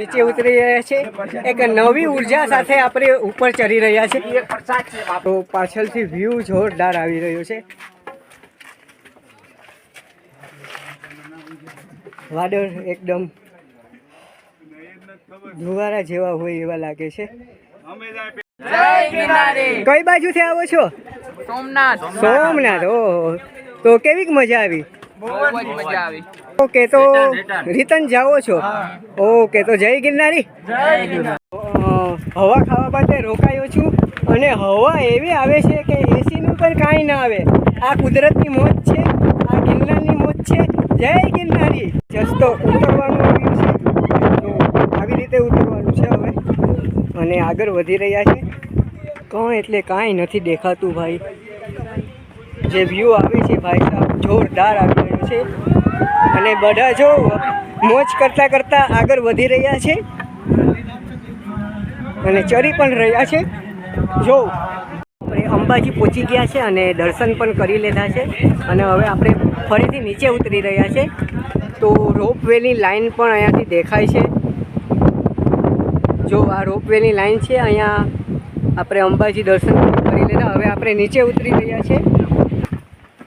નીચે ઉતરી રહ્યા છે. એક નવી ઊર્જા સાથે આપણે ઉપર ચડી રહ્યા છે. તો પાછળથી વ્યૂ જોરદાર આવી રહ્યો છે. વાદળ એકદમ ધુવારા જેવા હોય એવા લાગે છે. કઈ બાજુથી આવો છો? સોમનાથ. સોમનાથ ઓહો. તો કેવી મજા આવી? બહુ મજા આવી. ઓકે તો રિટર્ન જાઓ છો? ઓકે તો જય ગિરનારી. હવા ખાવા માટે રોકાયો છું અને હવા એવી આવે છે કે એસીનું પણ કાંઈ ના આવે. આ કુદરતની મોજ છે આ ગિરનારની મોજ છે. જય ગિરનારી. જસ્તો ઉતરવાનું આવ્યું છે. તો આવી રીતે ઉતરવાનું છે હવે. અને આગળ વધી રહ્યા છે. કંઈ એટલે કાંઈ નથી દેખાતું ભાઈ. જે વ્યૂ આવે છે ભાઈ સાહેબ જોરદાર આવી રહ્યો છે. અને બધા જો મોજ કરતા કરતા આગળ વધી રહ્યા છે. અને ચરી પણ રહ્યા છે. જો, આપણે અંબાજી પહોંચી ગયા છે અને દર્શન પણ કરી લીધા છે. અને હવે આપણે ફરીથી નીચે ઉતરી રહ્યા છે. તો રોપવેની લાઈન પણ અહીંયાથી દેખાય છે. જો, આ રોપવેની લાઈન છે, અહીંયા આપણે અંબાજી દર્શન કરી લીધા. હવે આપણે નીચે ઉતરી રહ્યા છે.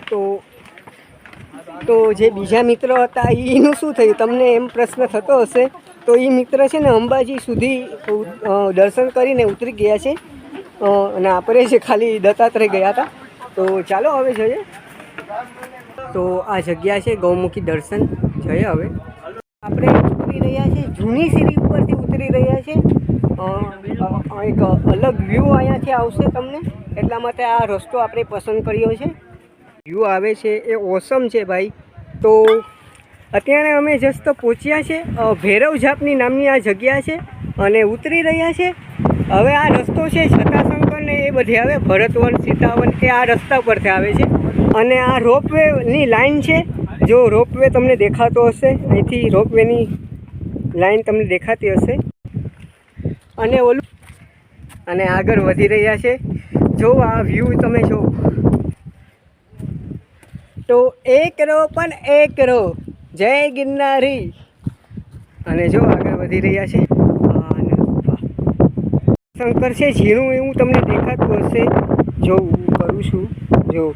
તો તો જે બીજા મિત્રો હતા એનું શું થયું? તમને એમ પ્રશ્ન થતો હશે તો એ મિત્ર છે ને અંબાજી સુધી દર્શન કરીને ઉતરી ગયા છે. અને આપણે છે ખાલી દત્તાત્રેય ગયા હતા. તો ચાલો હવે જોઈએ. તો આ જગ્યા છે ગૌમુખી દર્શન. જઈએ હવે. આપણે ઉતરી રહ્યા છીએ જૂની સીડી ઉપરથી ઉતરી રહ્યા છે અ, અ, એક અલગ વ્યૂ અહીંયાથી આવશે તમને. એટલા માટે આ રસ્તો આપણે પસંદ કર્યો છે. વ્યૂ આવે છે, એ ઓસમ છે ભાઈ. તો અત્યારે અમે જસ્ટ પહોંચ્યા છે ભૈરવ ઝાપની નામની આ જગ્યા છે અને ઉતરી રહ્યા છે. હવે આ રસ્તો છે છતાશંકર ને એ બધી આવે, ભરતવન, સીતાવન એ આ રસ્તા પરથી આવે છે. અને આ રોપવેની લાઈન છે, જો રોપવે તમને દેખાતો હશે, અહીંથી રોપવેની લાઈન તમને દેખાતી હશે. અને ઓલું અને આગળ વધી રહ્યા છે. જો આ વ્યૂ તમે જો તો એક રો પણ એક રો. જય ગિરનારી. અને જો આગળ વધી રહ્યા છે. શંકર છે, ઝીણું એવું તમને દેખાતું હશે. જો હું કરું છું, જો.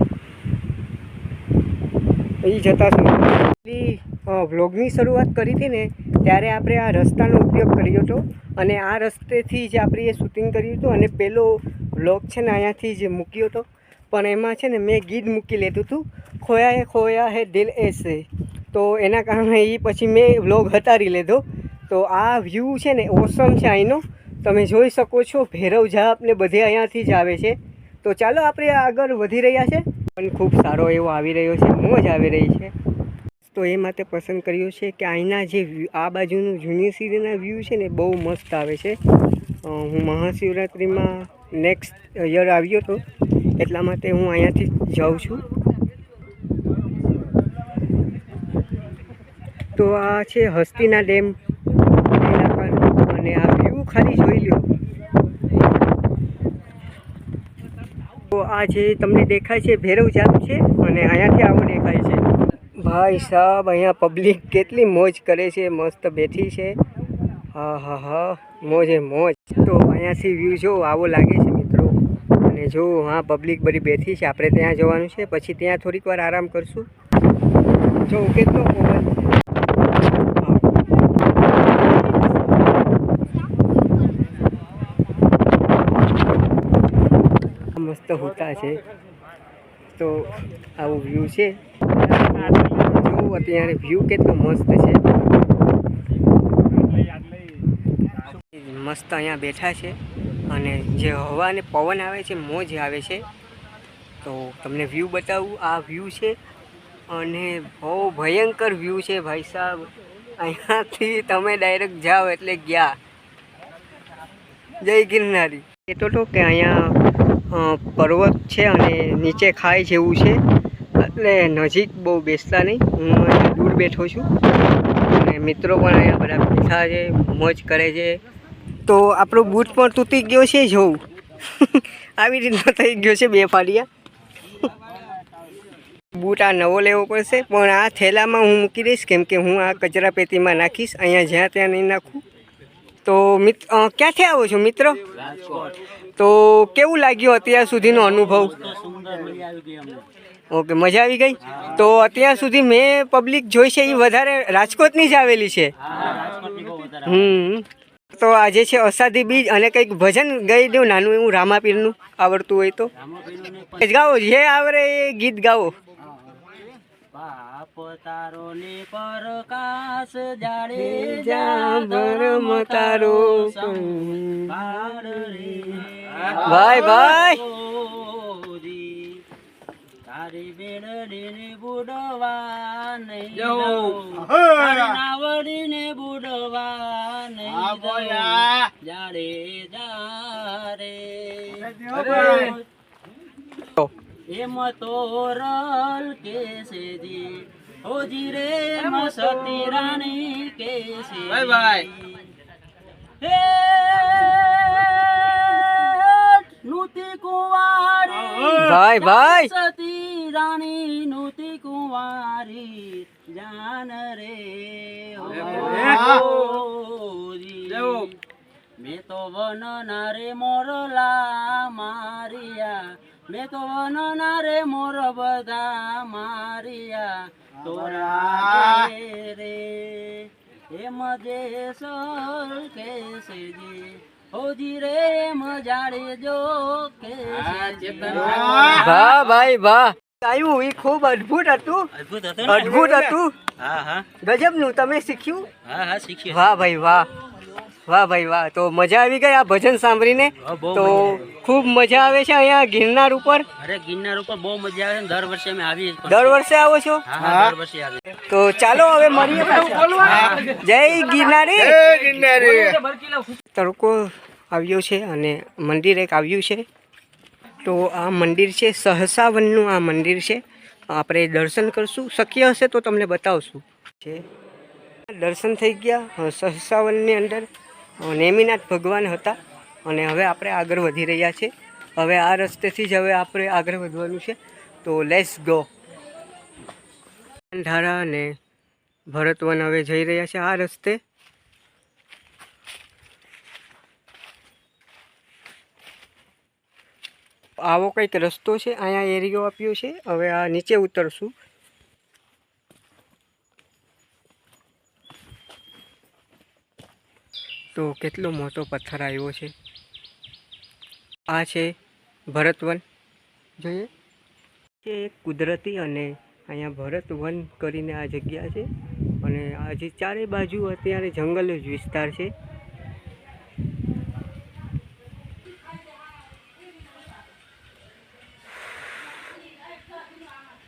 એ જતા વ્લોગની શરૂઆત કરી હતી ને, ત્યારે આપણે આ રસ્તાનો ઉપયોગ કર્યો હતો. અને આ રસ્તેથી જ આપણે એ શૂટિંગ કર્યું હતું. અને પેલો વ્લોગ છે ને, અહીંયાથી જ મૂક્યો હતો. પણ એમાં છે ને મેં ગીત મૂકી લીધું હતું ખોયા હે ખોયા હે દિલ એસે. તો એના કારણે એ પછી મેં વ્લોગ હતારી લીધો. તો આ વ્યૂ છે ને ઓસમ છે અહીંનો તમે જોઈ શકો છો, ભૈરવ ને બધે અહીંયાથી જ આવે છે. તો ચાલો આપણે આગળ વધી રહ્યા છે. પણ ખૂબ સારો એવો આવી રહ્યો છે, મોજ આવી રહી છે. તો એ માટે પસંદ કર્યું છે કે અહીંના જે આ બાજુનું જૂની સીરીના વ્યૂ છે ને બહુ મસ્ત આવે છે. હું મહાશિવરાત્રિમાં નેક્સ્ટ યર આવ્યો હતો એટલા માટે હું અહીંયાથી જાઉં છું. તો આ છે હસ્તીના ડેમ. અને આ વ્યૂ ખાલી જોઈ લ્યો. તો આ જે તમને દેખાય છે, ભેરવ જાત છે, અને અહીંયાથી આવો દેખાય છે. ભાઈ સાહેબ અહીંયા પબ્લિક કેટલી મોજ કરે છે, મસ્ત બેઠી છે. હા હા હા, મોજે મોજ. તો અહીંયાથી વ્યૂ જો આવો લાગે છે અને જો હા પબ્લિક બધી બેઠી છે, આપણે ત્યાં જવાનું છે, પછી ત્યાં થોડીક વાર આરામ કરશું. જો કેટલો પવન મસ્ત હોતા છે. તો આવું વ્યૂ છે. જો અત્યારે વ્યૂ કેટલો મસ્ત છે. મસ્ત અહીંયા બેઠા છે. અને જે હવા અને પવન આવે છે, મોજ આવે છે. તો તમને વ્યૂ બતાવું, આ વ્યૂ છે અને બહુ ભયંકર વ્યૂ છે ભાઈ સાહેબ અહીંયાથી તમે ડાયરેક્ટ જાઓ એટલે ગયા. જય ગિરનારી. કહેતો હતો કે અહીંયા પર્વત છે અને નીચે ખાય જેવું છે. એટલે નજીક બહુ બેસતા નહીં. હું દૂર બેઠો છું. અને મિત્રો પણ અહીંયા બધા બેઠા છે, મોજ કરે છે. તો આપણો બૂટ પણ તૂટી ગયો છે જોઉં આવી રીતનો થઈ ગયો છે બે ફાડિયા બૂટ આ નવો લેવો પડશે પણ આ થેલામાં હું મૂકી દઈશ કેમ કે હું આ કચરા પેટીમાં નાખીશ અહીંયા જ્યાં ત્યાં નહીં નાખું. તો મિત્ર ક્યાંથી આવો છો મિત્ર? તો કેવું લાગ્યું અત્યાર સુધીનો અનુભવ? ઓકે મજા આવી ગઈ? તો અત્યાર સુધી મેં પબ્લિક જોઈ છે એ વધારે રાજકોટની જ આવેલી છે. હમ. તો આજે છે અષાઢી બીજ અને કંઈક ભજન ગાઈ દઉં નાનું એવું રામાપીરનું આવડતું હોય તો. ગાઓ જે આવડે એ ગીત ગાઓ. બાપ તારો ને પ્રકાશ જાડે જાંભર તારો ભાઈ ભાઈ. તારી બેડડીને બુડવા નહીં. નાવડીને બુડવા નહીં દઉં. જાડે. જારે એમ તોરલ કેસેજી હોજી રે એમ સતી રાણી કેસે બાય બાય. હે નુતી કુંવારી. ભાઈ ભાઈ. સતી રાણી નુતી કુંવારી. જાન રે મેં તો વન નારે મોરલા મારિયા. મેં તો વન નારે મોર બધા મારિયા. તોરા રે રે એમ જે સર કેસે જી. હોજી રે એમ જાડે જો કે વાહ ભાઈ વાહ. આવ્યું એ ખૂબ અદ્ભુત હતું. અદ્ભુત હતું અદ્ભુત હતું. હા હા. ગજબનું તમે શીખ્યું? હા હા શીખ્યું. વાહ ભાઈ વાહ. વાહ ભાઈ વાહ તો મજા આવી ગઈ આ ભજન સાંભળીને? તો ખૂબ મજા આવે છે અહીંયા ગિરનાર ઉપર? અરે ગિરનાર ઉપર બહુ મજા આવે દર વર્ષે અમે આવીએ દર વર્ષે આવો છો? દર વર્ષે આવીએ. તો ચાલો હવે મળીએ ગિરનારી. જય ગિરનારી. તડકો આવ્યો છે અને મંદિર એક આવ્યું છે. તો આ મંદિર છે સહસાવનનું આ મંદિર છે. આપણે દર્શન કરશું. શક્ય હશે તો તમને બતાવશું. છે. દર્શન થઈ ગયા સહસાવનની અંદર. નેમિનાથ ભગવાન હતા અને હવે આપણે આગળ વધી રહ્યા છે હવે આ રસ્તેથી જ હવે આપણે આગળ વધવાનું છે. તો લેટ્સ ગો ધારા અને ભરતવન હવે જઈ રહ્યા છે આ રસ્તે. આવો કંઈક રસ્તો છે, અહીંયા એરિયો આપ્યો છે. હવે આ નીચે ઉતરશું. તો કેટલો મોટો પથ્થર આવ્યો છે? આ છે ભરતવન. જોઈએ. કે કુદરતી અને અહીંયા ભરતવન કરીને આ જગ્યા છે અને આ જે ચારે બાજુ અત્યારે જંગલ જ વિસ્તાર છે.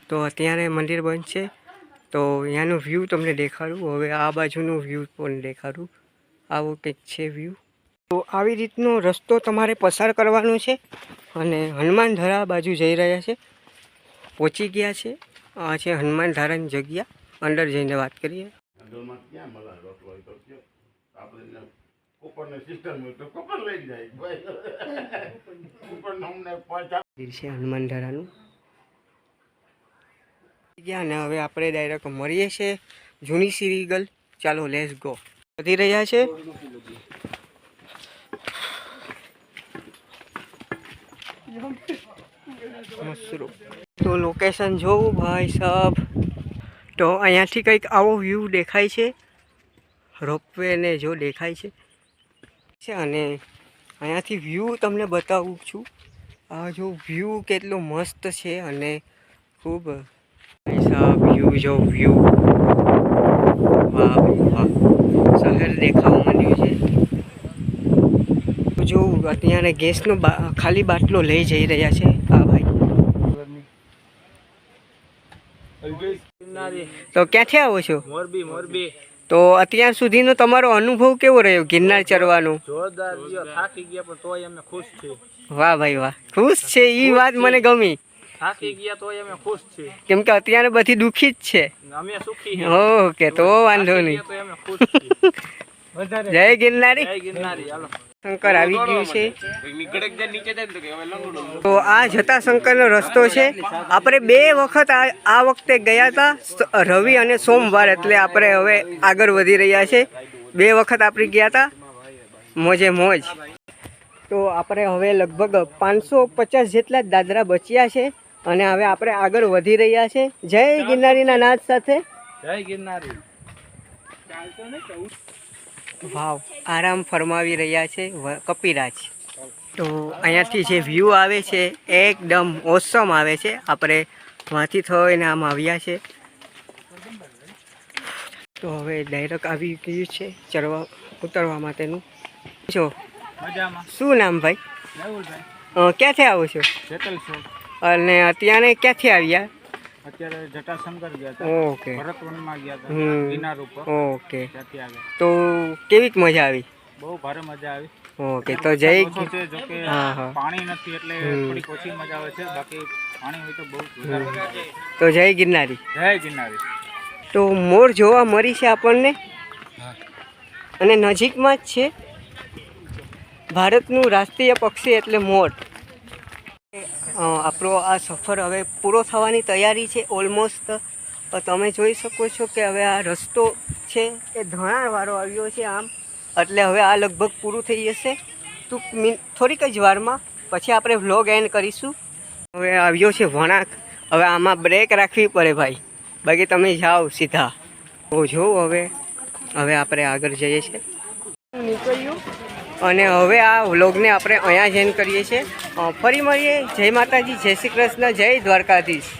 તો અત્યારે મંદિર બંધ છે. તો અહીંયાનું વ્યૂ તમને દેખાડું. હવે આ બાજુનું વ્યૂ પણ દેખાડું. આવો કંઈક છે વ્યૂ તો આવી રીતનો રસ્તો તમારે પસાર કરવાનો છે અને હનુમાન ધરા બાજુ જઈ રહ્યા છે. પહોંચી ગયા છે. આ છે હનુમાન ધારાની જગ્યા. અંદર જઈને વાત કરીએ. છે હનુમાન ધારાનું. ગયા ને હવે આપણે ડાયરેક્ટ મળીએ છીએ. જૂની સિરીગલ. ચાલો લેસ ગો વધી રહ્યા છે. તો લોકેશન જોવું ભાઈ સાહેબ તો અહીંયાથી કંઈક આવો વ્યૂ દેખાય છે. રોપવે ને જો દેખાય છે. અને અહીંયાથી વ્યૂ તમને બતાવું છું. આ જો વ્યૂ કેટલો મસ્ત છે અને ખૂબ સાહેબ વ્યૂ જો વ્યૂ વાહ વાહ. શહેર દેખાવા માંડ્યું છે. જો અત્યારે ગેસનો ખાલી બાટલો લઈ જઈ રહ્યા છે આ ભાઈ. તો ક્યાંથી આવો છો? મોરબી મોરબી. તો અત્યાર સુધીનો તમારો અનુભવ કેવો રહ્યો ગિરનાર ચડવાનો જોરદાર થાકી ગયા પણ તોય અમે ખુશ છીએ. વાહ ભાઈ વાહ ખુશ છે એ વાત મને ગમી. થાકી ગયા તો અમે ખુશ છીએ. કેમ કે અત્યારે બધી દુઃખી જ છે. અમે સુખી છે ઓકે તો વાંધો નહીં. જય ગિરનારી. જય ગિરનારી હાલો. શંકર આવી ગયું છે. તો આ જતા શંકરનો રસ્તો છે. આપણે બે વખત આ આ વખતે ગયા હતા રવિ અને સોમવાર એટલે આપણે હવે આગળ વધી રહ્યા છે. બે વખત આપણે ગયા હતા. મોજે મોજ. તો આપણે હવે લગભગ પાંચસો પચાસ જેટલા જ દાદરા બચ્યા છે. અને હવે આપણે આગળ વધી રહ્યા છે. જય ગિરનારીના નાદ સાથે. જય ગિરનારી. વાવ આરામ ફરમાવી રહ્યા છે કપિરાજ. તો અહીંયાથી જે વ્યૂ આવે છે એકદમ ઓસમ આવે છે. આપણે વાંથી થઈને આમ આવ્યા છે. તો હવે ડાયરેક્ટ આવી ગયું છે ચડવા ઉતરવા માટેનું. જો શું નામ ભાઈ? ક્યાંથી આવો છો. અને અત્યારે ક્યાંથી આવ્યા? અત્યારે જટાશંકર ગયા હતા. ઓકે. ભરતવનમાં ગયા હતા. ગિરનાર ઉપર. ઓકે. ત્યાંથી આવ્યા. તો કેવી મજા આવી? બહુ ભારે મજા આવી. ઓકે તો જય ઓછો છે જો કે હા, હા. પાણી નથી એટલે હમ. ઓછી મજા આવે છે. બાકી પાણી હોય તો બહુ જય ગિરનારી. જય ગિરનારી. તો મોર જોવા મળી છે આપણને? અને નજીકમાં જ છે? ભારતનું રાષ્ટ્રીય પક્ષી એટલે મોર. આપણો આ સફર હવે પૂરો થવાની તૈયારી છે ઓલમોસ્ટ. તમે જોઈ શકો છો કે હવે આ રસ્તો છે એ ધણાવાળો આવ્યો છે આમ. એટલે હવે આ લગભગ પૂરું થઈ જશે. ટૂંક મિન, થોડીક જ વારમાં પછી આપણે વ્લોગ એન્ડ કરીશું. હવે આવ્યો છે વણાક. હવે આમાં બ્રેક રાખવી પડે ભાઈ. બાકી તમે જાઓ સીધા. તો જો હવે હવે આપણે આગળ જઈએ છીએ. નીકળ્યું. અને હવે આ વ્લોગને આપણે અહીંયા જ કરીએ છીએ. ફરી મળીએ. જય માતાજી, જય શ્રી કૃષ્ણ, જય દ્વારકાધીશ.